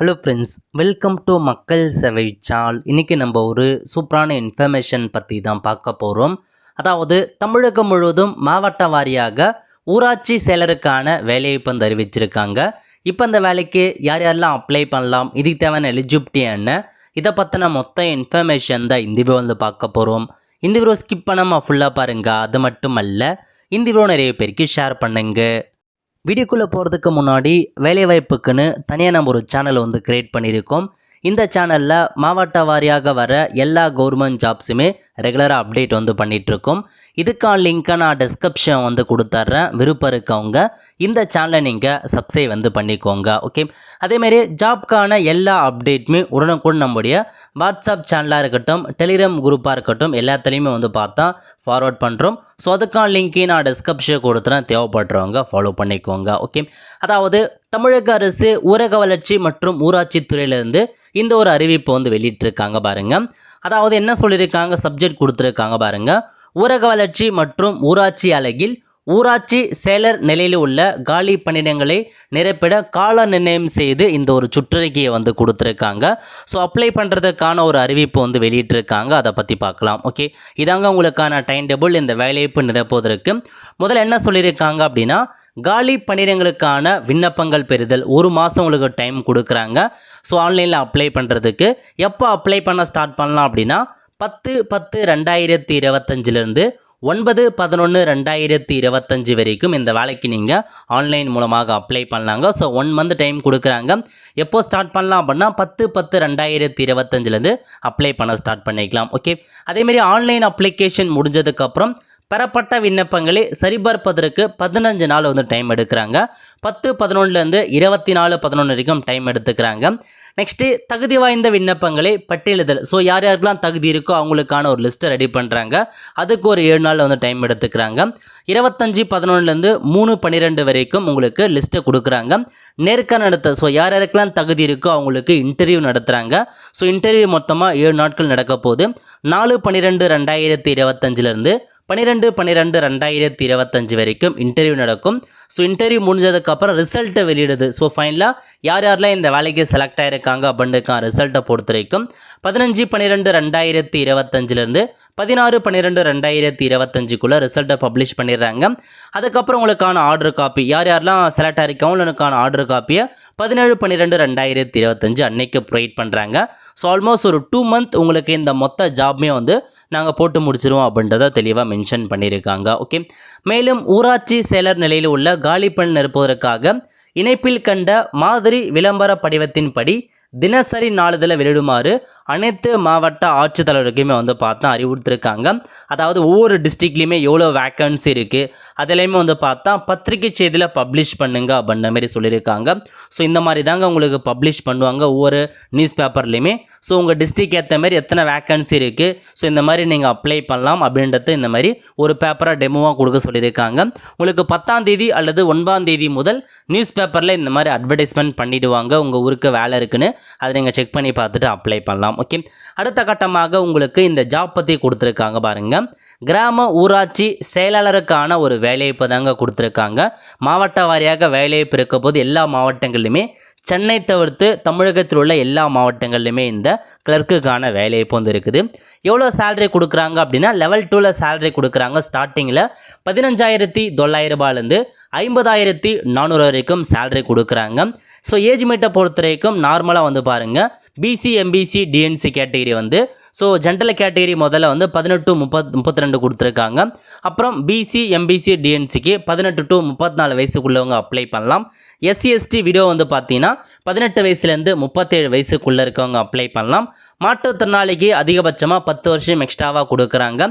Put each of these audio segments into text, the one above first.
Hello friends welcome to மக்கள் சேவைச்சால் இன்றைக்கி நம்ம ஒரு சூப்பரான இன்ஃபர்மேஷன் பற்றி தான் பார்க்க போகிறோம் அதாவது தமிழகம் முழுவதும் மாவட்ட வாரியாக ஊராட்சி செயலருக்கான வேலைவாய்ப்பு வந்து அறிவிச்சிருக்காங்க. இப்போ இந்த வேலைக்கு யார் யாரெல்லாம் அப்ளை பண்ணலாம் இதுக்கு தேவையான எலிஜிபிலிட்டி என்ன இதை பற்றின மொத்த இன்ஃபர்மேஷன் தான் இந்த வீடியோ வந்து பார்க்க போகிறோம் இந்த வீடியோ ஸ்கிப் பண்ணாமல் ஃபுல்லாக பாருங்கள் அது மட்டும் அல்ல இந்த வீடியோ நிறைய பேருக்கு ஷேர் பண்ணுங்கள் வீடியோக்குள்ளே போகிறதுக்கு முன்னாடி வேலைவாய்ப்புக்குன்னு தனியாக நம்ம ஒரு சேனல் வந்து க்ரியேட் பண்ணியிருக்கோம். இந்த சேனலில் மாவட்ட வாரியாக வர எல்லா கவர்மெண்ட் ஜாப்ஸுமே ரெகுலராக அப்டேட் வந்து பண்ணிகிட்ருக்கோம் இதுக்கான லிங்க்கை நான் டிஸ்கிரிப்ஷன் வந்து கொடுத்துட்றேன் விருப்பம் இருக்கவங்க இந்த சேனலை நீங்கள் சப்ஸ்கிரைப் வந்து பண்ணிக்கோங்க. ஓகே அதேமாரி ஜாப்க்கான எல்லா அப்டேட்டுமே உடனுக்குடன் நம்முடைய வாட்ஸ்அப் சேனலாக இருக்கட்டும் டெலிகிராம் குரூப்பாக இருக்கட்டும் எல்லாத்துலேயுமே வந்து பார்த்தா ஃபார்வர்ட் பண்ணுறோம் ஸோ அதுக்கான லிங்க்கையும் நான் டிஸ்கிரிப்ஷன் கொடுத்துறேன். தேவைப்படுறவங்க ஃபாலோ பண்ணிக்கோங்க. ஓகே அதாவது தமிழக அரசு ஊரக வளர்ச்சி மற்றும் ஊராட்சி துறையிலேருந்து இந்த ஒரு அறிவிப்பு வந்து வெளியிட்டிருக்காங்க பாருங்கள் அதாவது என்ன சொல்லியிருக்காங்க? சப்ஜெக்ட் கொடுத்துருக்காங்க பாருங்க. ஊரக வளர்ச்சி மற்றும் ஊராட்சி அலகில் ஊராட்சி செயலர் நிலையில் உள்ள காலி பணியிடங்களை நிரப்பிட கால நிர்ணயம் செய்து இந்த ஒரு சுற்றறிக்கையை வந்து கொடுத்துருக்காங்க. ஸோ அப்ளை பண்ணுறதுக்கான ஒரு அறிவிப்பு வந்து வெளியிட்டிருக்காங்க. அதை பற்றி பார்க்கலாம். ஓகே இதாங்க உங்களுக்கான டைம் டேபிள் இந்த வேலைவாய்ப்பு நிரப்புவதற்கு. முதல்ல என்ன சொல்லியிருக்காங்க அப்படின்னா காலி பணியிடங்களுக்கான விண்ணப்பங்கள் பெறுதல். ஒரு மாதம் உங்களுக்கு டைம் கொடுக்குறாங்க. ஸோ ஆன்லைனில் அப்ளை பண்ணுறதுக்கு எப்போ அப்ளை பண்ண ஸ்டார்ட் பண்ணலாம் அப்படின்னா பத்து பத்து ரெண்டாயிரத்தி இருபத்தஞ்சிலேருந்து ஒன்பது பதினொன்று ரெண்டாயிரத்தி இருபத்தஞ்சி வரைக்கும் இந்த வேலைக்கு நீங்கள் ஆன்லைன் மூலமாக அப்ளை பண்ணலாங்க. ஸோ ஒன் மந்த் டைம் கொடுக்குறாங்க. எப்போ ஸ்டார்ட் பண்ணலாம் அப்படின்னா பத்து பத்து ரெண்டாயிரத்தி இருபத்தஞ்சிலேருந்து அப்ளை பண்ண ஸ்டார்ட் பண்ணிக்கலாம். ஓகே அதேமாரி ஆன்லைன் அப்ளிகேஷன் முடிஞ்சதுக்கப்புறம் பெறப்பட்ட விண்ணப்பங்களை சரிபார்ப்பதற்கு பதினஞ்சு நாள் வந்து டைம் எடுக்கிறாங்க. பத்து பதினொன்றுலேருந்து இருபத்தி நாலு பதினொன்று வரைக்கும் டைம் எடுத்துக்கிறாங்க. நெக்ஸ்ட்டு தகுதி வாய்ந்த விண்ணப்பங்களை பட்டியலிதல். ஸோ யார் யாருக்கெல்லாம் தகுதி இருக்கோ அவங்களுக்கான ஒரு லிஸ்ட்டை ரெடி பண்ணுறாங்க அதுக்கு ஒரு ஏழு நாள் வந்து டைம் எடுத்துக்கிறாங்க. இருபத்தஞ்சி பதினொன்றுலேருந்து மூணு பன்னிரெண்டு வரைக்கும் உங்களுக்கு லிஸ்ட்டை கொடுக்குறாங்க. நேர்காணல் நடத்த ஸோ யார் யாருக்கெல்லாம் தகுதி இருக்கோ அவங்களுக்கு இன்டர்வியூ நடத்துகிறாங்க ஸோ இன்டர்வியூ மொத்தமாக ஏழு நாட்கள் நடக்க போகுது. நாலு பன்னிரெண்டு ரெண்டாயிரத்தி இருபத்தஞ்சிலேருந்து பன்னிரெண்டு பன்னிரெண்டு ரெண்டாயிரத்தி இருபத்தஞ்சி வரைக்கும் இன்டர்வியூ நடக்கும். ஸோ இன்டர்வியூ முடிஞ்சதுக்கப்புறம் ரிசல்ட்டை வெளியிடுது. ஸோ ஃபைனலாக யார் யாரெல்லாம் இந்த வேலைக்கு செலக்ட் ஆகிருக்காங்க அப்படின்னுக்கான ரிசல்ட்டை பொறுத்த வரைக்கும் பதினஞ்சு பன்னிரெண்டு ரெண்டாயிரத்தி இருபத்தஞ்சிலேருந்து பதினாறு பன்னிரெண்டு ரெண்டாயிரத்தி இருபத்தஞ்சுக்குள்ளே ரிசல்ட்டை பப்ளிஷ் பண்ணிடுறாங்க. அதுக்கப்புறம் உங்களுக்கான ஆர்டர் காப்பி யார் யாரெல்லாம் செலக்ட் ஆகிருக்கோம் உங்களுக்கான ஆர்டர் காப்பியை பதினேழு பன்னிரெண்டு ரெண்டாயிரத்தி இருபத்தஞ்சு அன்னைக்கு ப்ரொவைட் பண்ணுறாங்க ஸோ ஆல்மோஸ்ட் ஒரு டூ மந்த் உங்களுக்கு இந்த மொத்த ஜாப்மே வந்து நாங்கள் போட்டு முடிச்சிருவோம் அப்படின்றத தெளிவாக மென்ஷன் பண்ணியிருக்காங்க ஓகே மேலும் ஊராட்சி செயலர் நிலையில் உள்ள காலிப்பண் நிரப்புவதற்காக இணைப்பில் கண்ட மாதிரி விளம்பர படிவத்தின்படி தினசரி நாளிதழை வெளியிடுமாறு அனைத்து மாவட்ட ஆட்சித்தலைவருக்குமே வந்து பார்த்தா அறிவுறுத்திருக்காங்க. அதாவது ஒவ்வொரு டிஸ்ட்ரிக்ட்லேயுமே எவ்வளோ வேக்கன்சி இருக்குது அதுலேயுமே வந்து பார்த்தா பத்திரிகை செய்தியில் பப்ளிஷ் பண்ணுங்க அப்படின்ற மாதிரி சொல்லியிருக்காங்க. ஸோ இந்த மாதிரி தாங்க உங்களுக்கு பப்ளிஷ் பண்ணுவாங்க ஒவ்வொரு நியூஸ் பேப்பர்லேயுமே ஸோ உங்கள் டிஸ்ட்ரிக் ஏற்ற மாதிரி எத்தனை வேக்கன்சி இருக்குது ஸோ இந்த மாதிரி நீங்கள் அப்ளை பண்ணலாம் அப்படின்றது இந்த மாதிரி ஒரு பேப்பராக டெமோவாக கொடுக்க சொல்லியிருக்காங்க. உங்களுக்கு பத்தாம் தேதி அல்லது ஒன்பதாம் தேதி முதல் நியூஸ் பேப்பரில் இந்த மாதிரி அட்வர்டைஸ்மெண்ட் பண்ணிவிடுவாங்க உங்கள் ஊருக்கு வேலை இருக்குன்னு. அதை நீங்கள் செக் பண்ணி பார்த்துட்டு அப்ளை பண்ணலாம் ஓகே அடுத்த கட்டமாக உங்களுக்கு இந்த ஜாப் பற்றி கொடுத்துருக்காங்க பாருங்கள் கிராம ஊராட்சி செயலாளருக்கான ஒரு வேலைவாய்ப்பு தாங்க கொடுத்துருக்காங்க. மாவட்ட வாரியாக வேலைவாய்ப்பு இருக்க போது எல்லா மாவட்டங்களிலுமே சென்னை தவிர்த்து தமிழகத்தில் உள்ள எல்லா மாவட்டங்கள்லையுமே இந்த கிளர்க்குக்கான வேலைவாய்ப்பு வந்து இருக்குது எவ்வளோ சேலரி கொடுக்குறாங்க அப்படின்னா லெவல் டூவில் சேலரி கொடுக்குறாங்க. ஸ்டார்டிங்கில் பதினஞ்சாயிரத்தி தொள்ளாயிரம் ரூபாயிலேருந்து ஐம்பதாயிரத்தி நானூறு வரைக்கும் சேலரி கொடுக்குறாங்க. ஸோ ஏஜ் மீட்டை பொறுத்த வரைக்கும் நார்மலாக வந்து பாருங்கள் பிசி எம்பிசி டிஎன்சி கேட்டகிரி வந்து ஸோ ஜென்ரல் கேட்டகரி முதல்ல வந்து பதினெட்டு முப்பத் முப்பத்தி ரெண்டு கொடுத்துருக்காங்க. அப்புறம் பிசி எம்பிசி டிஎன்சிக்கு பதினெட்டு டு முப்பத்தி நாலு வயசுக்குள்ளவங்க அப்ளை பண்ணலாம். எஸ்சிஎஸ்டி விடோ வீடியோ வந்து பார்த்தீங்கன்னா பதினெட்டு வயசுலேருந்து முப்பத்தேழு வயசுக்குள்ளே இருக்கவங்க அப்ளை பண்ணலாம். மாற்றுத்திறனாளிக்கு அதிகபட்சமாக பத்து வருஷம் எக்ஸ்ட்ராவாக கொடுக்குறாங்க.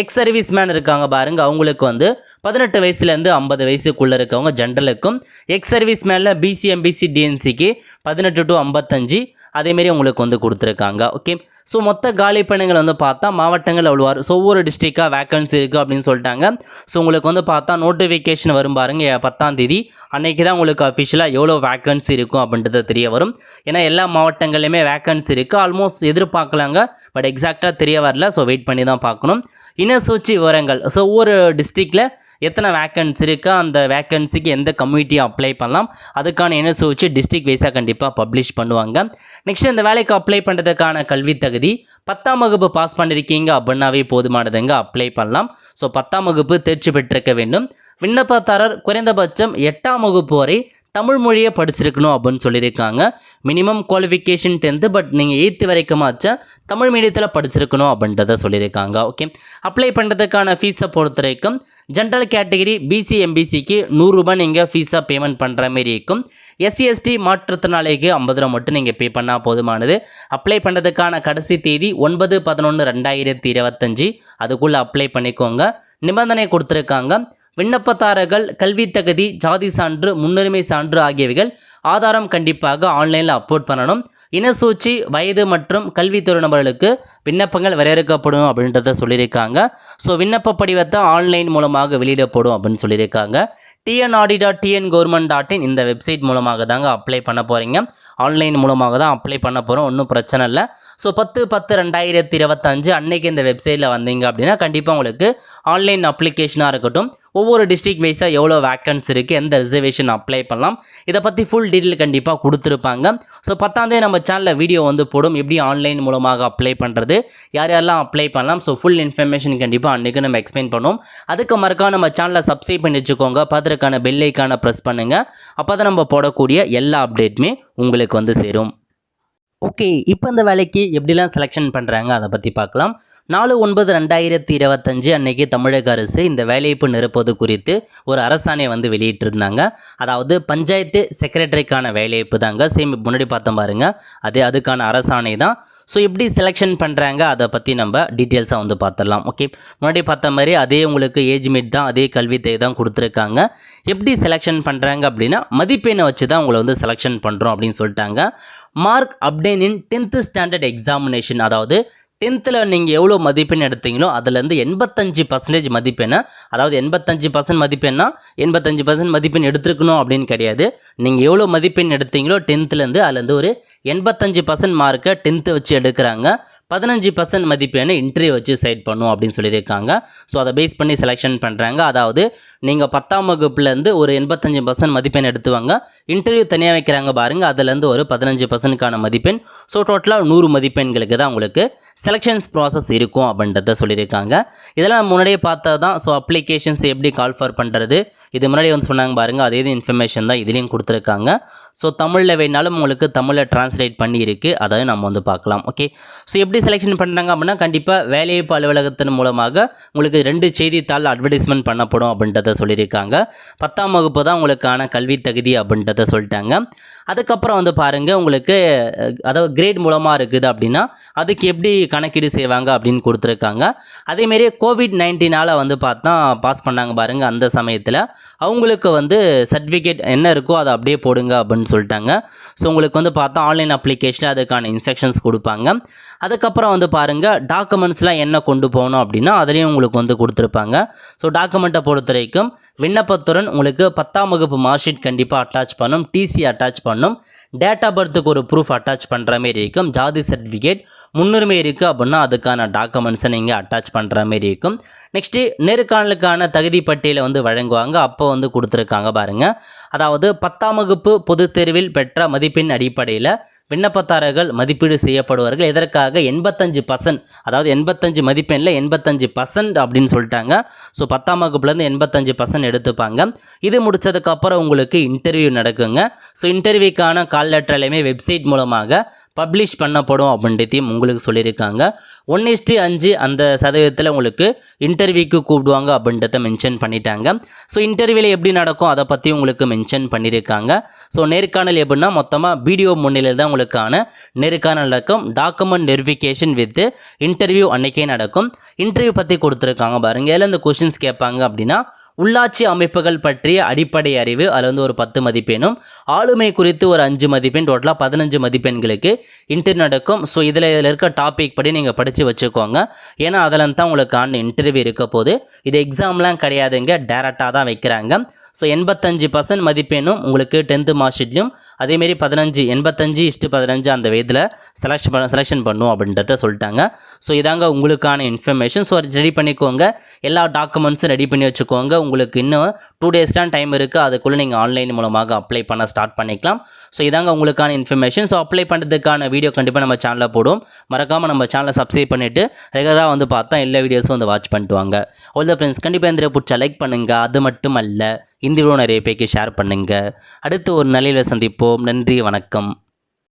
எக்ஸ் சர்வீஸ் மேன் இருக்காங்க பாருங்க அவங்களுக்கு வந்து பதினெட்டு வயசுலேருந்து ஐம்பது வயசுக்குள்ளே இருக்கவங்க ஜென்ரலுக்கும் எக்ஸ் சர்வீஸ் மேனில் பிசி எம்பிசி டிஎன்சிக்கு பதினெட்டு டு ஐம்பத்தஞ்சு அதேமாரி உங்களுக்கு வந்து கொடுத்துருக்காங்க. ஓகே ஸோ மொத்த காலி பணிகள் வந்து பார்த்தா மாவட்டங்கள் அவ்வளோவார் ஸோ ஒவ்வொரு டிஸ்ட்ரிக்டாக வேக்கன்சி இருக்குது அப்படின்னு சொல்லிட்டாங்க. ஸோ உங்களுக்கு வந்து பார்த்தா நோட்டிஃபிகேஷன் வரும் பாருங்க பத்தாம் தேதி. அன்றைக்கி தான் உங்களுக்கு அஃபிஷியலாக எவ்வளோ வேக்கன்சி இருக்கும் அப்படின்றது தெரிய வரும். ஏன்னா எல்லா மாவட்டங்கள்லையுமே வேக்கன்சி இருக்குது ஆல்மோஸ்ட் எதிர்பார்க்கலாங்க பட் எக்ஸாக்டாக தெரிய வரல. ஸோ வெயிட் பண்ணி தான் பார்க்கணும். இன சூழ்ச்சி விவரங்கள். ஸோ ஒவ்வொரு டிஸ்ட்ரிக்டில் எத்தனை வேக்கன்சி இருக்கோ அந்த வேக்கன்சிக்கு எந்த கம்யூனிட்டி அப்ளை பண்ணலாம் அதுக்கான என்எஸ் வச்சு டிஸ்ட்ரிக்ட் வைஸாக கண்டிப்பாக பப்ளிஷ் பண்ணுவாங்க. நெக்ஸ்ட் இந்த வேலைக்கு அப்ளை பண்ணுறதுக்கான கல்வி தகுதி பத்தாம் வகுப்பு பாஸ் பண்ணியிருக்கீங்க அப்படின்னாவே போதுமானதுங்க அப்ளை பண்ணலாம். ஸோ பத்தாம் வகுப்பு தேர்ச்சி பெற்றிருக்க வேண்டும். விண்ணப்பதாரர் குறைந்தபட்சம் எட்டாம் வகுப்பு வரை தமிழ் மொழியை படிச்சிருக்கணும் அப்படின்னு சொல்லியிருக்காங்க. மினிமம் குவாலிஃபிகேஷன் டென்த்து பட் நீங்கள் எயித்து வரைக்குமாச்சா தமிழ் மீடியத்தில் படிச்சிருக்கணும் அப்படின்றத சொல்லியிருக்காங்க. ஓகே அப்ளை பண்ணுறதுக்கான ஃபீஸை பொறுத்த வரைக்கும் ஜென்ரல் கேட்டகரி பிசி எம்பிசிக்கு நூறுரூபா நீங்கள் ஃபீஸாக பேமெண்ட் பண்ணுற மாரி இருக்கும். எஸ்சிஎஸ்டி மாற்றுத்திறனாளிக்கு ஐம்பது ரூபா மட்டும் நீங்கள் பே பண்ணால் போதுமானது. அப்ளை பண்ணுறதுக்கான கடைசி தேதி ஒன்பது பதினொன்று ரெண்டாயிரத்தி இருபத்தஞ்சி. அதுக்குள்ளே அப்ளை பண்ணிக்கோங்க. நிபந்தனை கொடுத்துருக்காங்க. விண்ணப்பதாரர்கள் கல்வி தகுதி ஜாதி சான்று முன்னுரிமை சான்று ஆகியவைகள் ஆதாரம் கண்டிப்பாக ஆன்லைனில் அப்லோட் பண்ணணும். இனசூச்சி வயது மற்றும் கல்வித்துறை நபர்களுக்கு விண்ணப்பங்கள் வரையறுக்கப்படும் அப்படின்றத சொல்லியிருக்காங்க. ஸோ விண்ணப்ப படிவத்தை ஆன்லைன் மூலமாக வெளியிடப்படும் அப்படின்னு சொல்லியிருக்காங்க. TNRD dot TN government dot in இந்த வெப்சைட் மூலமாக தாங்க அப்ளை பண்ண போகிறீங்க ஆன்லைன் மூலமாக தான் அப்ளை பண்ண போகிறோம் ஒன்றும் பிரச்சனை இல்லை. ஸோ பத்து பத்து ரெண்டாயிரத்தி இருபத்தஞ்சு அன்னைக்கு இந்த வெப்சைட்டில் வந்தீங்க அப்படின்னா கண்டிப்பாக உங்களுக்கு ஆன்லைன் அப்ளிகேஷனாக இருக்கட்டும். ஒவ்வொரு டிஸ்ட்ரிக்ட் வைஸாக எவ்வளோ வேக்கன்ஸ் இருக்குது எந்த ரிசர்வேஷன் அப்ளை பண்ணலாம் இதை பற்றி ஃபுல் டீட்டெயில் கண்டிப்பாக கொடுத்துருப்பாங்க. ஸோ பத்தாந்தே நம்ம சேனலில் வீடியோ வந்து போடும் எப்படி ஆன்லைன் மூலமாக அப்ளை பண்ணுறது யார் யாரெல்லாம் அப்ளை பண்ணலாம் ஸோ ஃபுல் இன்ஃபர்மேஷன் கண்டிப்பாக அன்றைக்கு நம்ம எக்ஸ்பிளைன் பண்ணுவோம். அதுக்கு மறக்காம நம்ம சேனலை சப்ஸ்கிரைப் பண்ணி வச்சுக்கோங்க பார்த்துருக்கான பெல்லைக்கான ப்ரெஸ் பண்ணுங்கள் அப்போ தான் நம்ம போடக்கூடிய எல்லா அப்டேட்டுமே உங்களுக்கு வந்து சேரும். ஓகே இப்போ இந்த வேலைக்கு எப்படிலாம் செலெக்ஷன் பண்ணுறாங்க அதை பற்றி பார்க்கலாம். நாலு ஒன்பது ரெண்டாயிரத்தி இருபத்தஞ்சு அன்னைக்கு தமிழக அரசு இந்த வேலைவாய்ப்பு நிரப்புவது குறித்து ஒரு அரசாணை வந்து வெளியிட்டிருந்தாங்க. அதாவது பஞ்சாயத்து செக்ரட்டரிக்கான வேலைவாய்ப்பு தாங்க. சேம் முன்னாடி பார்த்தோம் பாருங்க. அது அதுக்கான அரசாணை தான். ஸோ எப்படி செலெக்ஷன் பண்ணுறாங்க அதை பற்றி நம்ம டீட்டெயில்ஸாக வந்து பார்த்துடலாம். ஓகே முன்னாடி பார்த்த மாதிரி அதே உங்களுக்கு ஏஜ் மீட் தான் அதே கல்வி தேவை தான் கொடுத்துருக்காங்க. எப்படி செலெக்ஷன் பண்ணுறாங்க அப்படின்னா மதிப்பெண்ணை வச்சு தான் உங்களை வந்து செலெக்ஷன் பண்ணுறோம் அப்படின்னு சொல்லிட்டாங்க. Mark obtained in tenth standard examination அதாவது டென்த்தில் நீங்கள் எவ்வளோ மதிப்பெண் எடுத்தீங்களோ அதுலேருந்து எண்பத்தஞ்சு பர்சன்டேஜ் மதிப்பெண்ணை அதாவது எண்பத்தஞ்சு பர்சன்ட் மதிப்பெண்ணா எண்பத்தஞ்சு பர்சன்ட் மதிப்பெண் எடுத்துருக்கணும் அப்படின்னு கிடையாது. நீங்கள் எவ்வளோ மதிப்பெண் எடுத்தீங்களோ டென்த்துலேருந்து அதுலேருந்து ஒரு எண்பத்தஞ்சு பர்சன்ட் மார்க்கை டென்த்து வச்சு எடுக்கிறாங்க. பதினஞ்சு பர்சன்ட் மதிப்பெண்ணை இன்டர்வியூ வச்சு சைட் பண்ணும் அப்படின்னு சொல்லியிருக்காங்க. ஸோ அதை பேஸ் பண்ணி செலெக்ஷன் பண்ணுறாங்க அதாவது நீங்கள் பத்தாம் வகுப்புலேருந்து ஒரு எண்பத்தஞ்சு பர்சன்ட் மதிப்பெண் எடுத்துவாங்க. இன்டர்வியூ தனியாக வைக்கிறாங்க பாருங்கள் அதுலேருந்து ஒரு பதினஞ்சு பர்சன்ட்கான மதிப்பெண். ஸோ டோட்டலாக நூறு மதிப்பெண்களுக்கு தான் உங்களுக்கு செலெக்ஷன்ஸ் ப்ராசஸ் இருக்கும் அப்படின்றத சொல்லியிருக்காங்க. இதெல்லாம் முன்னாடியே பார்த்தா தான். ஸோ அப்ளிகேஷன்ஸ் எப்படி கால் ஃபார் பண்ணுறது இது முன்னாடி வந்து சொன்னாங்க பாருங்கள் அதே இன்ஃபர்மேஷன் தான் இதுலேயும் கொடுத்துருக்காங்க. ஸோ தமிழில் வேணாலும் உங்களுக்கு தமிழில் டிரான்ஸ்லேட் பண்ணியிருக்கு. அதை நம்ம வந்து பார்க்கலாம். ஓகே ஸோ எப்படி செலெக்ஷன் பண்ணுறாங்க அப்படின்னா கண்டிப்பாக வேலைவாய்ப்பு அலுவலகத்தின் மூலமாக உங்களுக்கு ரெண்டு செய்தித்தாள் அட்வர்டைஸ்மெண்ட் பண்ணப்படும் அப்படின்றத சொல்லியிருக்காங்க. பத்தாம் வகுப்பு தான் உங்களுக்கான கல்வி தகுதி அப்படின்றத சொல்லிட்டாங்க. அதுக்கப்புறம் வந்து பாருங்கள் உங்களுக்கு அதாவது கிரேட் மூலமாக இருக்குது அப்படின்னா அதுக்கு எப்படி கணக்கீடு செய்வாங்க அப்படின்னு கொடுத்துருக்காங்க. அதேமாரி கோவிட் நைன்டீனால் வந்து பார்த்தா பாஸ் பண்ணாங்க பாருங்கள் அந்த சமயத்தில். அவங்களுக்கு வந்து சர்டிஃபிகேட் என்ன இருக்கோ அதை அப்படியே போடுங்க அப்படின்னு சொல்லிட்டாங்க. ஸோ உங்களுக்கு வந்து பார்த்தா ஆன்லைன் அப்ளிகேஷனில் அதுக்கான இன்ஸ்ட்ரக்ஷன்ஸ் கொடுப்பாங்க. அதுக்கப்புறம் வந்து பாருங்கள் டாக்குமெண்ட்ஸ்லாம் என்ன கொண்டு போகணும் அப்படின்னா அதுலேயும் உங்களுக்கு வந்து கொடுத்துருப்பாங்க. ஸோ டாக்குமெண்ட்டை பொறுத்த வரைக்கும் விண்ணப்பத்துடன் உங்களுக்கு பத்தாம் வகுப்பு மார்க் ஷீட் கண்டிப்பாக அட்டாச் பண்ணும் டிசி அட்டாச் பண்ணும். டேட் ஆஃப் பர்த்துக்கு ஒரு ப்ரூஃப் அட்டாச் பண்ணுற மாரி இருக்கும். ஜாதி சர்டிஃபிகேட் முன்னுரிமை இருக்குது அப்படின்னா அதுக்கான டாக்குமெண்ட்ஸை நீங்கள் அட்டாச் பண்ணுற மாரி இருக்கும். நெக்ஸ்ட்டு நேர்காணலுக்கான தகுதி பட்டியலை வந்து வழங்குவாங்க. அப்போ வந்து கொடுத்துருக்காங்க பாருங்கள் அதாவது பத்தாம் வகுப்பு பொதுத் தேர்வில் பெற்ற மதிப்பெண் அடிப்படையில் விண்ணப்பதாரர்கள் மதிப்பீடு செய்யப்படுவார்கள். இதற்காக எண்பத்தஞ்சு பர்சன்ட் அதாவது எண்பத்தஞ்சு மதிப்பெண்ணில் எண்பத்தஞ்சு பர்சன்ட் அப்படின்னு சொல்லிட்டாங்க. ஸோ பத்தாம் வகுப்புலேருந்து எண்பத்தஞ்சு பர்சன்ட் எடுத்துப்பாங்க. இது முடிச்சதுக்கப்புறம் உங்களுக்கு இன்டர்வியூ நடக்குங்க. ஸோ இன்டர்வியூக்கான கால் லெட்டர் எல்லாமே வெப்சைட் மூலமாக பப்ளிஷ் பண்ணப்படும் அப்படின்றதையும் உங்களுக்கு சொல்லியிருக்காங்க. ஒன் இஸ்டி அஞ்சு அந்த சதவீதத்தில் உங்களுக்கு இன்டர்வியூக்கு கூப்பிடுவாங்க அப்படின்றத மென்ஷன் பண்ணிட்டாங்க. ஸோ இன்டர்வியூவில் எப்படி நடக்கும் அதை பற்றி உங்களுக்கு மென்ஷன் பண்ணியிருக்காங்க. ஸோ நேர்காணல் எப்படின்னா மொத்தமாக வீடியோ முன்னிலையில் தான் உங்களுக்கான நேர்காணல் நடக்கும். டாக்குமெண்ட் வெரிஃபிகேஷன் வித் இன்டர்வியூ அன்னைக்கே நடக்கும். இன்டர்வியூ பற்றி கொடுத்துருக்காங்க பாருங்கள் இதில் இந்த கொஷின்ஸ் கேட்பாங்க அப்படின்னா உள்ளாட்சி அமைப்புகள் பற்றிய அடிப்படை அறிவு அதில் வந்து ஒரு பத்து மதிப்பெண்ணும் ஆளுமை குறித்து ஒரு அஞ்சு மதிப்பெண் டோட்டலாக பதினஞ்சு மதிப்பெண்களுக்கு இன்டர்வியூ நடக்கும். ஸோ இதில் இதில் இருக்க டாபிக் படி நீங்கள் படித்து வச்சுக்கோங்க. ஏன்னா அதில் தான் உங்களுக்கு ஆண்டு இன்டர்வியூ இருக்க போது இது எக்ஸாம்லாம் கிடையாதுங்க டேரெக்டாக தான் வைக்கிறாங்க. ஸோ எண்பத்தஞ்சு பர்சன்ட் மதிப்பெண்ணும் உங்களுக்கு டென்த்து மார்க்ஷீட்லையும் அதேமாரி பதினஞ்சு எண்பத்தஞ்சு இஷ்டு பதினஞ்சு அந்த வயதில் செலக்ஷன் பண்ண செலெக்ஷன் பண்ணும் அப்படின்றத சொல்லிட்டாங்க. ஸோ இதாங்க உங்களுக்கான இன்ஃபர்மேஷன் ஸோ ரெடி பண்ணிக்கோங்க. எல்லா டாக்குமெண்ட்ஸும் ரெடி பண்ணி வச்சுக்கோங்க. உங்களுக்கு இன்னும் டூ டேஸ் தான் டைம் இருக்குது அதுக்குள்ளே நீங்கள் ஆன்லைன் மூலமாக அப்ளை பண்ண ஸ்டார்ட் பண்ணிக்கலாம். ஸோ இதாங்க உங்களுக்கான இன்ஃபர்மேஷன் ஸோ அப்ளை பண்ணுறதுக்கான வீடியோ கண்டிப்பாக நம்ம சேனலில் போடும். மறக்காமல் நம்ம சேனலை சப்ஸ்கிரைப் பண்ணிவிட்டு ரெகுலராக வந்து பார்த்தா எல்லா வீடியோஸும் வந்து வாட்ச் பண்ணிட்டு வாங்க. ஆல் த ஃப்ரெண்ட்ஸ் கண்டிப்பாக இந்த பிடிச்சா லைக் பண்ணுங்கள் அது மட்டும் அல்ல இந்த வீடியோ நிறைய பேருக்கு ஷேர் பண்ணுங்கள் அடுத்து ஒரு நிலையில் சந்திப்போம். நன்றி வணக்கம்.